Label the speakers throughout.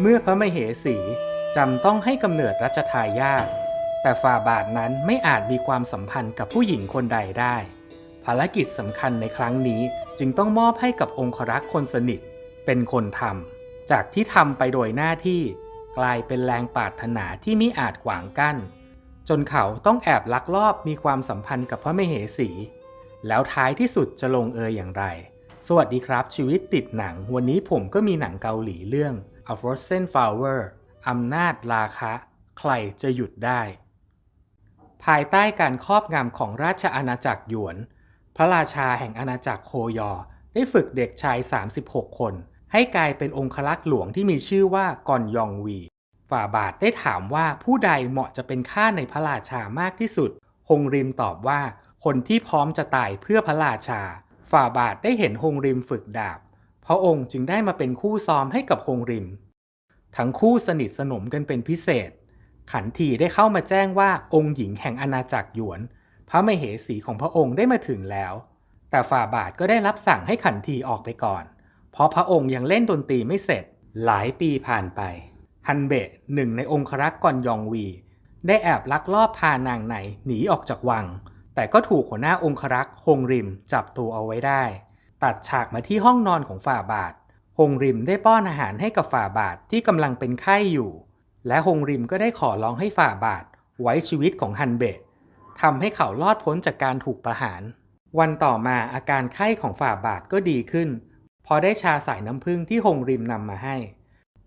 Speaker 1: เมื่อพระมเหสีจำต้องให้กำเนิดรัชทายาทแต่ฝ่าบาทนั้นไม่อาจมีความสัมพันธ์กับผู้หญิงคนใดได้ ภารกิจสำคัญในครั้งนี้จึงต้องมอบให้กับองครักษ์คนสนิท เป็นคนทำจากที่ทำไปโดยหน้าที่ กลายเป็นแรงปารถนาที่มิอาจขวางกั้น จนเขาต้องแอบลักลอบมีความสัมพันธ์กับพระมเหสี แล้วท้ายที่สุดจะลงเอยอย่างไร สวัสดีครับชีวิตติดหนัง วันนี้ผมก็มีหนังเกาหลีเรื่อง A Frozen Flower อำนาจราคะ ใครจะหยุดได้ ภายใต้การครอบงำของราชอาณาจักรหยวน พระราชาแห่งอาณาจักรโคยอ ได้ฝึกเด็กชาย 36 คน ให้กลายเป็นองครักษ์หลวงที่มีชื่อว่ากอนยองวี ฝ่าบาทได้ถามว่าผู้ใดเหมาะจะเป็นข้าในพระราชามากที่สุด ฮงริมตอบว่า คนที่พร้อมจะตายเพื่อพระราชา ฝ่าบาทได้เห็นฮงริมฝึกดาบ พระองค์จึงได้มาเป็นคู่ซ้อมให้กับฮงริม ทั้งคู่สนิทสนมกันเป็นพิเศษ ขันทีได้เข้ามาแจ้งว่าองค์หญิงแห่งอาณาจักรหยวน พระมเหสีของพระองค์ได้มาถึงแล้ว แต่ฝ่าบาทก็ได้รับสั่งให้ขันทีออกไปก่อน เพราะพระองค์ยังเล่นดนตรีไม่เสร็จ หลายปีผ่านไป ฮันเบะหนึ่งในองครักษ์กอนยองวี ได้แอบลักลอบพานางไหนหนีออกจากวัง แต่ก็ถูกหัวหน้าองครักษ์ฮงริมจับตัวเอาไว้ได้ ตัดฉากมาที่ห้องนอนของฝ่าบาท ฮงริมได้ป้อนอาหารให้กับฝ่าบาทที่กำลังเป็นไข้อยู่ และฮงริมก็ได้ขอร้องให้ฝ่าบาทไว้ชีวิตของฮันเบะทำให้เขารอดพ้นจากการถูกประหาร วันต่อมาอาการไข้ของฝ่าบาทก็ดีขึ้น พอได้ชาสายน้ำผึ้งที่ฮงริมนำมาให้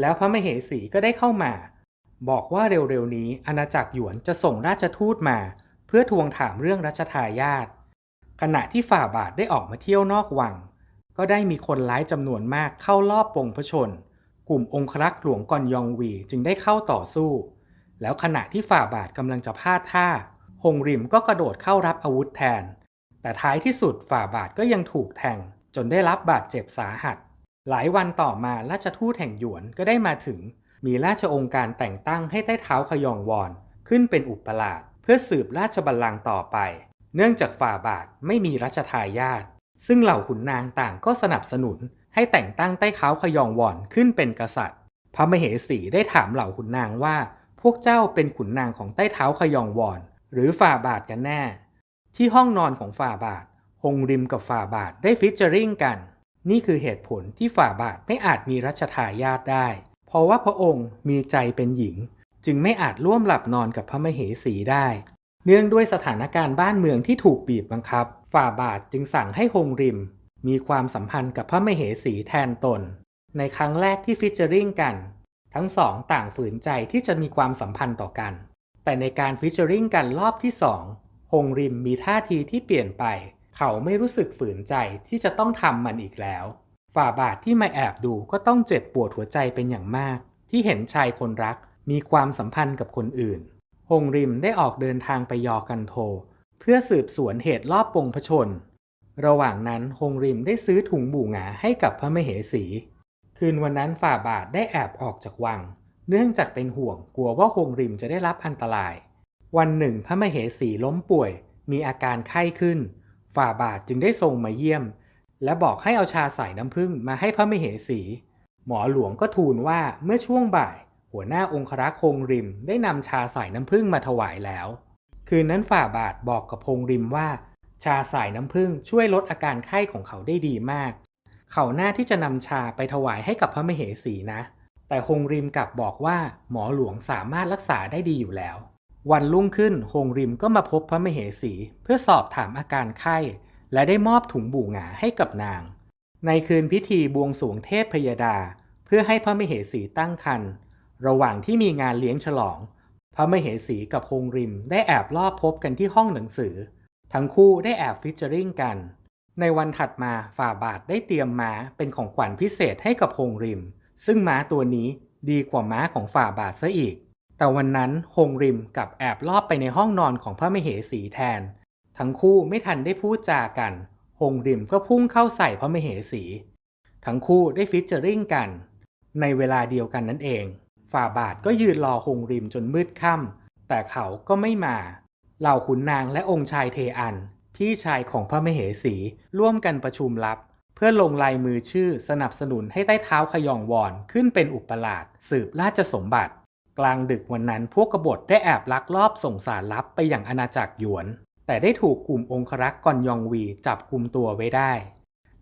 Speaker 1: แล้วพระมเหสีก็ได้เข้ามา บอกว่าเร็วๆนี้อาณาจักรหยวนจะส่งราชทูตมา เพื่อทวงถามเรื่องรัชทายาท ขณะที่ฝ่าบาทได้ออกมาเที่ยวนอกวัง ก็ได้มีคนร้ายจำนวนมากเข้ารอบปงพชน กลุ่มองครักษ์หลวงกอนยองวีจึงได้เข้าต่อสู้ แล้วขณะที่ฝ่าบาทกำลังจะพลาดท่าฮงริมก็กระโดดเข้ารับอาวุธแทน แต่ท้ายที่สุดฝ่าบาทก็ยังถูกแทง จนได้รับบาดเจ็บสาหัส หลายวันต่อมาราชทูตแห่งหยวนก็ได้มาถึง มีราชองค์การแต่งตั้งให้ใต้เท้าขยองวอนขึ้นเป็นอุปราชเพื่อสืบราชบัลลังก์ต่อไป เนื่องจากฝ่าบาทไม่มีรัชทายาทซึ่งเหล่าขุนนางต่างก็สนับสนุนให้แต่งตั้งใต้เท้าขยองวอนขึ้นเป็นกษัตริย์ พระมเหสีได้ถามเหล่าขุนนางว่า พวกเจ้าเป็นขุนนางของใต้เท้าขยองวอนหรือฝ่าบาทกันแน่ ที่ห้องนอนของฝ่าบาทฮงริมกับฝ่าบาทได้ฟิชเจอริงกัน นี่คือเหตุผลที่ฝ่าบาทไม่อาจมีรัชทายาทได้ เพราะว่าพระองค์มีใจเป็นหญิง จึงไม่อาจร่วมหลับนอนกับพระมเหสีได้ เนื่องด้วยสถานการณ์บ้านเมืองที่ถูกบีบบังคับ ฝ่าบาทจึงสั่งให้ฮงริม มีความสัมพันธ์กับพระมเหสีแทนตน ในครั้งแรกที่ฟิชเจอริงกัน ทั้งสองต่างฝืนใจที่จะมีความสัมพันธ์ต่อกัน แต่ในการฟิชเจอริงกันรอบที่สองฮงริมมีท่าทีที่เปลี่ยนไป เขาไม่รู้สึกฝืนใจที่จะต้องทำมันอีกแล้ว ฝ่าบาทที่มาแอบดูก็ต้องเจ็บปวดหัวใจเป็นอย่างมาก ที่เห็นชายคนรักมีความสัมพันธ์กับคนอื่น ฮงริมได้ออกเดินทางไปยอกันโท เพื่อสืบสวนเหตุรอบปงพชน ระหว่างนั้นฮงริมได้ซื้อถุงบู่หงาให้กับพระมเหสี คืนวันนั้นฝ่าบาทได้แอบออกจากวัง เนื่องจากเป็นห่วงกลัวว่าฮงริมจะได้รับอันตราย วันหนึ่งพระมเหสีล้มป่วย มีอาการไข้ขึ้น ฝ่าบาทจึงได้ทรงมาเยี่ยม และบอกให้เอาชาใส่น้ำผึ้งมาให้พระมเหสี หมอหลวงก็ทูลว่าเมื่อช่วงบ่าย หัวหน้าองครักษ์คงริมได้นำชาใส่น้ำผึ้งมาถวายแล้ว คืนนั้นฝ่าบาทบอกกับพงริมว่า ชาใส่น้ำผึ้งช่วยลดอาการไข้ของเขาได้ดีมาก เขาหน้าที่จะนำชาไปถวายให้กับพระมเหสีนะ แต่ฮงริมกลับบอกว่าหมอหลวงสามารถรักษาได้ดีอยู่แล้ว วันรุ่งขึ้นฮงริมก็มาพบพระมเหสีเพื่อสอบถามอาการไข้ และได้มอบถุงบู่หงาให้กับนาง ในคืนพิธีบวงสรวงเทพพยดา เพื่อให้พระมเหสีตั้งครรภ์ ระหว่างที่มีงานเลี้ยงฉลอง พระมเหสีกับฮงริมได้แอบลอบพบกันที่ห้องหนังสือ ทั้งคู่ได้แอบฟิชเจอริงกัน ในวันถัดมาฝ่าบาทได้เตรียมม้าเป็นของขวัญพิเศษให้กับฮงริม ซึ่งม้าตัวนี้ดีกว่าม้าของฝ่าบาทซะอีก แต่วันนั้นฮงริมกับแอบลอบไปในห้องนอนของพระมเหสีแทน ทั้งคู่ไม่ทันได้พูดจากันฮงริมก็พุ่งเข้าใส่พระมเหสี ทั้งคู่ได้ฟิชเจอริงกัน ในเวลาเดียวกันนั่นเอง ฝ่าบาทก็ยืนรอฮงริมจนมืดค่ำแต่เขาก็ไม่มา เหล่าขุนนางและองค์ชายเทอัน พี่ชายของพระมเหสี ร่วมกันประชุมลับ เพื่อลงลายมือชื่อสนับสนุนให้ใต้เท้าขยองวอนขึ้นเป็นอุปราชสืบราชสมบัติ กลางดึกวันนั้นพวกกบฏได้แอบลักลอบส่งสารลับไปอยังอาณาจักรหยวน แต่ได้ถูกกลุ่มองครักษ์กอนยองวีจับกลุ่มตัวไว้ได้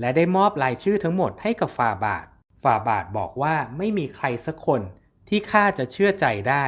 Speaker 1: และได้มอบรายชื่อทั้งหมดให้กับฝ่าบาทฝ่าบาทบอกว่าไม่มีใครสักคน ที่ข้าจะเชื่อใจได้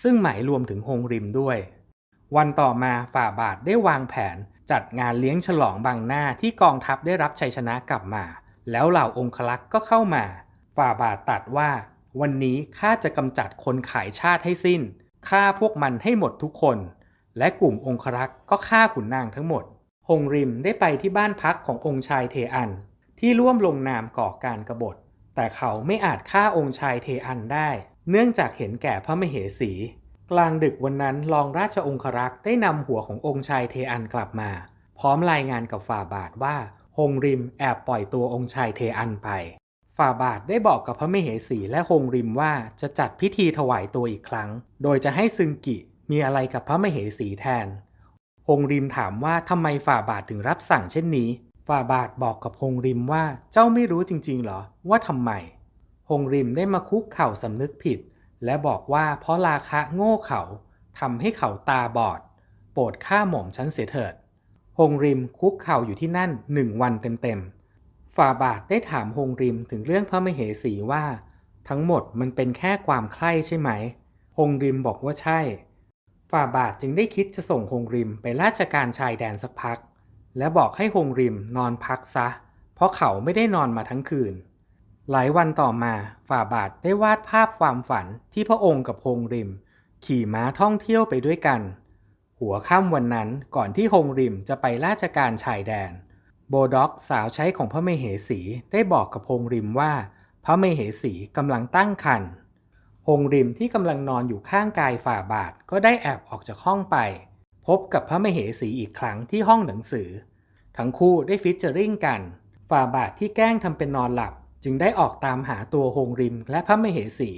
Speaker 1: ซึ่งหมายรวมถึงฮงริมด้วย วันต่อมาฝ่าบาทได้วางแผนจัดงานเลี้ยงฉลองบางหน้าที่กองทัพได้รับชัยชนะกลับมา แล้วเหล่าองคลักษ์ก็เข้ามา ฝ่าบาทตัดว่า วันนี้ข้าจะกำจัดคนขายชาติให้สิ้นฆ่าพวกมันให้หมดทุกคน และกลุ่มองครักษ์ก็ฆ่าขุนนางทั้งหมดฮงริมได้ไปที่บ้านพักขององค์ชายเทอัน ที่ร่วมลงนามก่อการกบฏ แต่เขาไม่อาจฆ่าองค์ชายเทอันได้ เนื่องจากเห็นแก่พระมเหสี กลางดึกวันนั้นรองราชองครักษ์ได้นำหัวขององค์ชายเทอันกลับมา พร้อมรายงานกับฝ่าบาทว่าฮงริมแอบปล่อยตัวองค์ชายเทอันไป ฝ่าบาทได้บอกกับพระมเหสีและฮงริมว่าจะจัดพิธีถวายตัวอีกครั้ง โดยจะให้ซึงกิมีอะไรกับพระมเหสีแทน ฮงริมถามว่าทำไมฝ่าบาทถึงรับสั่งเช่นนี้ ฝ่าบาทบอกกับฮงริมว่าเจ้าไม่รู้จริงๆเหรอว่าทำไม งริมได้มาคุกเข่าสำนึกผิด และบอกว่าเพราะราคะโง่เขาทำให้เขาตาบอด โปรดฆ่าหม่อมฉันเสียเถิดฮงริมคุกเข่าอยู่ที่นั่นหนึ่งวันเต็มๆ ฝ่าบาทได้ถามฮงริมถึงเรื่องพระมเหสีว่า ทั้งหมดมันเป็นแค่ความใคร่ใช่ไหมฮงริมบอกว่าใช่ ฝ่าบาทจึงได้คิดจะส่งฮงริมไปราชการชายแดนสักพัก และบอกให้ฮงริมนอนพักซะ เพราะเขาไม่ได้นอนมาทั้งคืน หลายวันต่อมาฝ่าบาทได้วาดภาพความฝันที่พระองค์กับฮงริม ขี่ม้าท่องเที่ยวไปด้วยกัน หัวค่ำวันนั้นก่อนที่ฮงริมจะไปราชการชายแดน โบด็อกสาวใช้ของพระมเหสีได้บอกกับฮงริมว่า พระมเหสีกำลังตั้งครรภ์ฮงริมที่กำลังนอนอยู่ข้างกายฝ่าบาทก็ได้แอบออกจากห้องไป พบกับพระมเหสีอีกครั้งที่ห้องหนังสือ ทั้งคู่ได้ฟิชเจอริ่งกัน ฝ่าบาทที่แกล้งทำเป็นนอนหลับ จึงได้ออกตามหาตัวฮงริมและพระมเหสี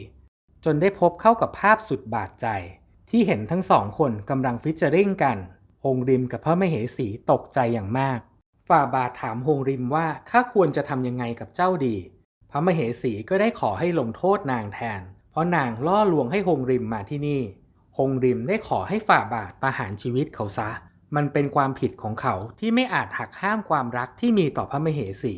Speaker 1: จนได้พบเข้ากับภาพสุดบาดใจ ที่เห็นทั้งสองคนกำลังฟิชเจอริงกันฮงริมกับพระมเหสีตกใจอย่างมาก ฝ่าบาทถามฮงริมว่าข้าควรจะทำยังไงกับเจ้าดี พระมเหสีก็ได้ขอให้ลงโทษนางแทน เพราะนางล่อลวงให้ฮงริมมาที่นี่ฮงริมได้ขอให้ฝ่าบาทประหารชีวิตเขาซะ มันเป็นความผิดของเขาที่ไม่อาจหักห้ามความรักที่มีต่อพระมเหสี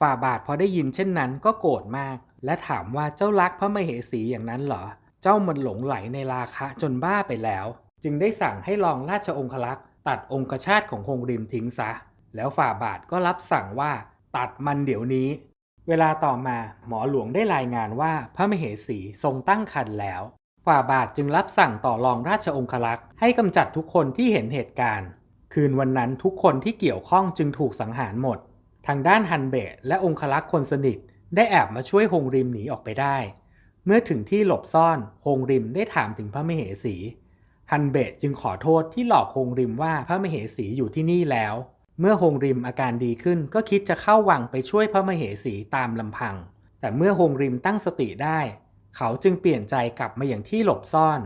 Speaker 1: ฝ่าบาทพอได้ยินเช่นนั้นก็โกรธมาก และถามว่าเจ้ารักพระมเหสีอย่างนั้นเหรอ เจ้ามันหลงไหลในราคะจนบ้าไปแล้ว จึงได้สั่งให้รองราชองคลักษ์ตัดองคชาตของฮงริมทิ้งซะ แล้วฝ่าบาทก็รับสั่งว่าตัดมันเดี๋ยวนี้ เวลาต่อมาหมอหลวงได้รายงานว่าพระมเหสีทรงตั้งครรภ์แล้ว ฝ่าบาทจึงรับสั่งต่อรองราชองคลักษ์ให้กำจัดทุกคนที่เห็นเหตุการณ์ คืนวันนั้นทุกคนที่เกี่ยวข้องจึงถูกสังหารหมด ทางด้านฮันเบะและองคลักษ์คนสนิทได้แอบมาช่วยฮงริมหนีออกไปได้ เมื่อถึงที่หลบซ่อนฮงริมได้ถามถึงพระมเหสี ฮันเบะจึงขอโทษที่หลอกฮงริมว่าพระมเหสีอยู่ที่นี่แล้ว เมื่อฮงริมอาการดีขึ้นก็คิดจะเข้าวังไปช่วยพระมเหสีตามลำพัง แต่เมื่อฮงริมตั้งสติได้ เขาจึงเปลี่ยนใจกลับมาอย่างที่หลบซ่อน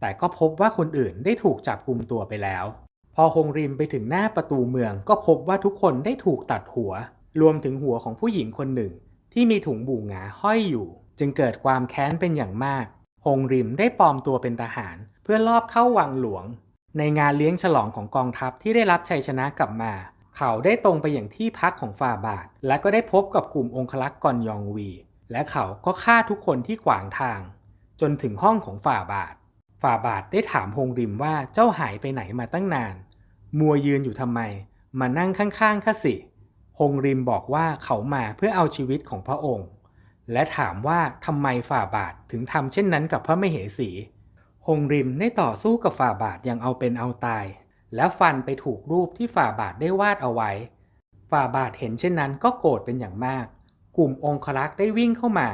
Speaker 1: แต่ก็พบว่าคนอื่นได้ถูกจับกุมตัวไปแล้ว พอฮงริมไปถึงหน้าประตูเมืองก็พบว่าทุกคนได้ถูกตัดหัว รวมถึงหัวของผู้หญิงคนหนึ่ง ที่มีถุงบูหงาห้อยอยู่ จึงเกิดความแค้นเป็นอย่างมากฮงริมได้ปลอมตัวเป็นทหาร เพื่อลอบเข้าวังหลวง ในงานเลี้ยงฉลองของกองทัพที่ได้รับชัยชนะกลับมา เขาได้ตรงไปอย่างที่พักของฝ่าบาท และก็ได้พบกับกลุ่มองคลักษ์กอนยองวี และเขาก็ฆ่าทุกคนที่ขวางทาง จนถึงห้องของฝ่าบาท ฝ่าบาทได้ถามฮงริมว่าเจ้าหายไปไหนมาตั้งนาน มัวยืนอยู่ทำไม มานั่งข้างๆข้าสิฮงริมบอกว่าเขามาเพื่อเอาชีวิตของพระองค์ และถามว่าทำไมฝ่าบาทถึงทำเช่นนั้นกับพระมเหสีฮงริมได้ต่อสู้กับฝ่าบาทอย่างเอาเป็นเอาตาย และฟันไปถูกรูปที่ฝ่าบาทได้วาดเอาไว้ ฝ่าบาทเห็นเช่นนั้นก็โกรธเป็นอย่างมาก กลุ่มองครักษ์ได้วิ่งเข้ามา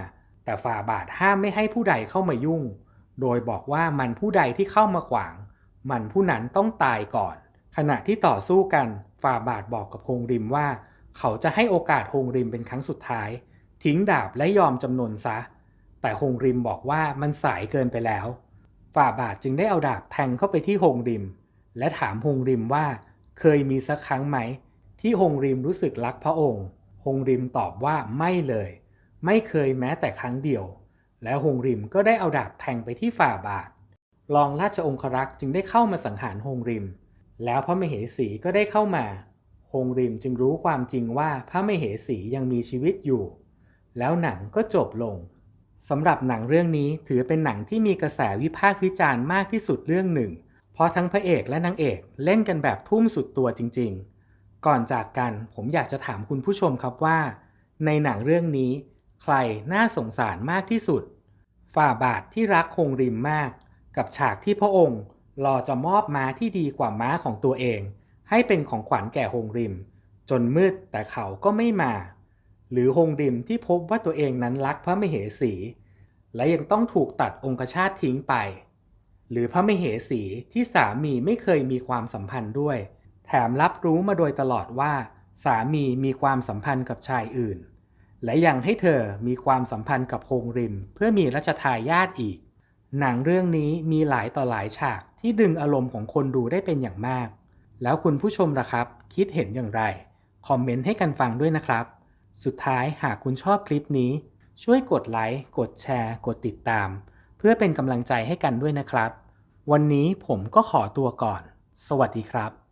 Speaker 1: แต่ฝ่าบาทห้ามไม่ให้ผู้ใดเข้ามายุ่ง โดยบอกว่ามันผู้ใดที่เข้ามาขวาง มันผู้นั้นต้องตายก่อน ขณะที่ต่อสู้กันฝ่าบาทบอกกับฮงริมว่า เขาจะให้โอกาสฮงริมเป็นครั้งสุดท้าย ทิ้งดาบและยอมจำนนซะ แต่ฮงริมบอกว่ามันสายเกินไปแล้ว ฝ่าบาทจึงได้เอาดาบแทงเข้าไปที่ฮงริม และถามฮงริมว่า เคยมีสักครั้งไหม ที่ฮงริมรู้สึกรักพระองค์ฮงริมตอบว่าไม่เลย ไม่เคยแม้แต่ครั้งเดียว แล้วฮงริมก็ได้เอาดาบแทงไปที่ฝ่าบาทรองราชองครักษ์จึงได้เข้ามาสังหารฮงริม แล้วพระมเหสีก็ได้เข้ามาฮงริมจึงรู้ความจริงว่าพระมเหสียังมีชีวิตอยู่ แล้วหนังก็จบลงสำหรับหนังเรื่องนี้ถือเป็นหนังที่มีกระแสวิพากษ์วิจารณ์มากที่สุดเรื่องหนึ่ง เพราะทั้งพระเอกและนางเอกเล่นกันแบบทุ่มสุดตัวจริง ๆ ก่อนจากกันผมอยากจะถามคุณผู้ชมครับว่า ในหนังเรื่องนี้ ใครน่าสงสารมากที่สุด ฝ่าบาทที่รักคงริมมาก กับฉากที่พระองค์รอจะมอบม้าที่ดีกว่าม้าของตัวเอง ให้เป็นของขวัญแก่ฮงริม จนมืดแต่เขาก็ไม่มา หรือฮงริมที่พบว่าตัวเองนั้นรักพระมเหสี และยังต้องถูกตัดองคชาตทิ้งไป หรือพระมเหสีที่สามีไม่เคยมีความสัมพันธ์ด้วย แถมรับรู้มาโดยตลอดว่า สามีมีความสัมพันธ์กับชายอื่น และยังให้เธอมีความสัมพันธ์กับโฮงริม เพื่อมีรัชทายาทอีก หนังเรื่องนี้มีหลายต่อหลายฉากที่ดึงอารมณ์ของคนดูได้เป็นอย่างมาก แล้วคุณผู้ชมล่ะครับ คิดเห็นอย่างไร คอมเมนต์ให้กันฟังด้วยนะครับ สุดท้ายหากคุณชอบคลิปนี้ ช่วยกดไลค์กดแชร์ กดติดตาม เพื่อเป็นกำลังใจให้กันด้วยนะครับ วันนี้ผมก็ขอตัวก่อน สวัสดีครับ